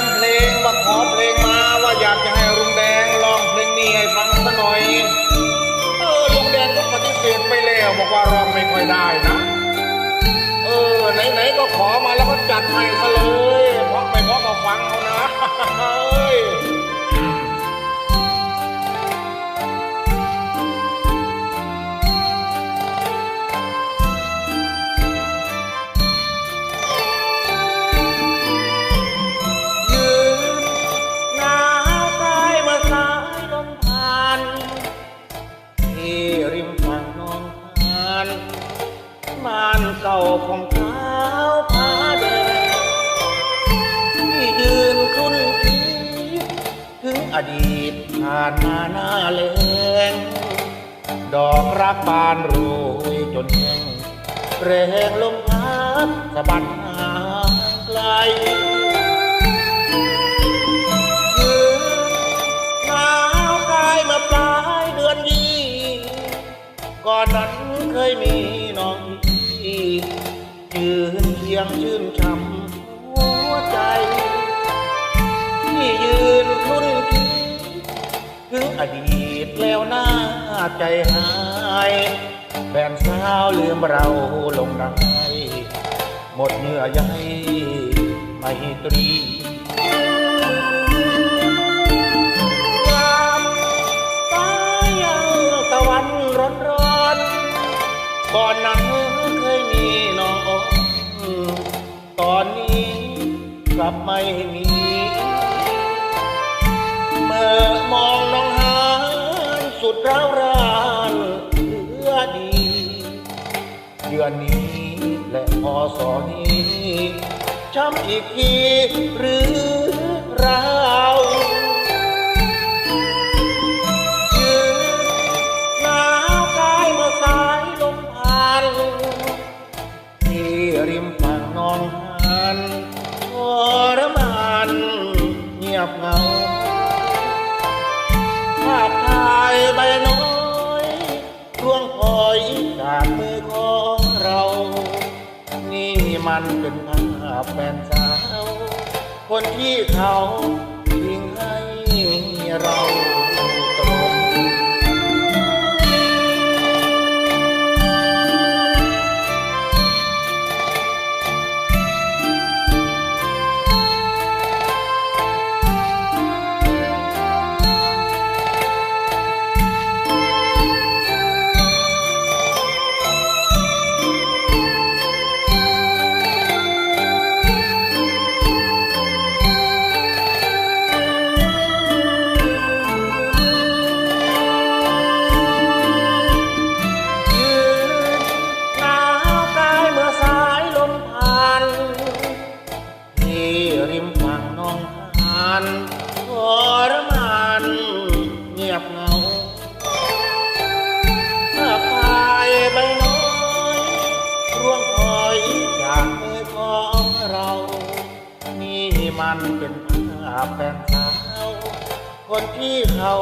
นเพลงมาขอเพลงมาว่าอยากจะให้ลุงแดงลองเพลงนี้ให้ฟังสักหน่อย เออลุงแดงก็ปฏิเสธไปแล้วบอกว่าร้องไม่ค่อยได้นะ เออไหนๆก็ขอมาแล้วก็จัดให้ซะเลยเพราะไม่เพราะก็ฟังเอานะ บ้านเก่าของเท้าผาแดงที่ยืนคุ้นคิดถึงอดีตผ่านมาหน้าแลงดอกรักบานโรยจนแห้งแรงลมพัดสะบัดหางไกล ก่อนนั้นเคยมีน้องพี่ยืนเคียงชื่นช่ำหัวใจที่ยืนคุ้นคิดถึงอดีตแล้วหน้าใจหายแฟนสาวลืมเราลงได้หมดเนื้อใยไม่ตรี ก่อนนั้นเคยมีน้อง ตอนนี้กลับไม่มี เมื่อมองน้องหานสุดร้าวรานเหลือดีเดือนนี้และพอสอนี้ช้ำอีกทีหรือเราาพถ่ายใบน้อยร่วงพลอยจากมือของเรา นี่มันเป็นภาพแฟนสาว คนที่เขา มันเป็นภาพแฟนสาว คนที่เขา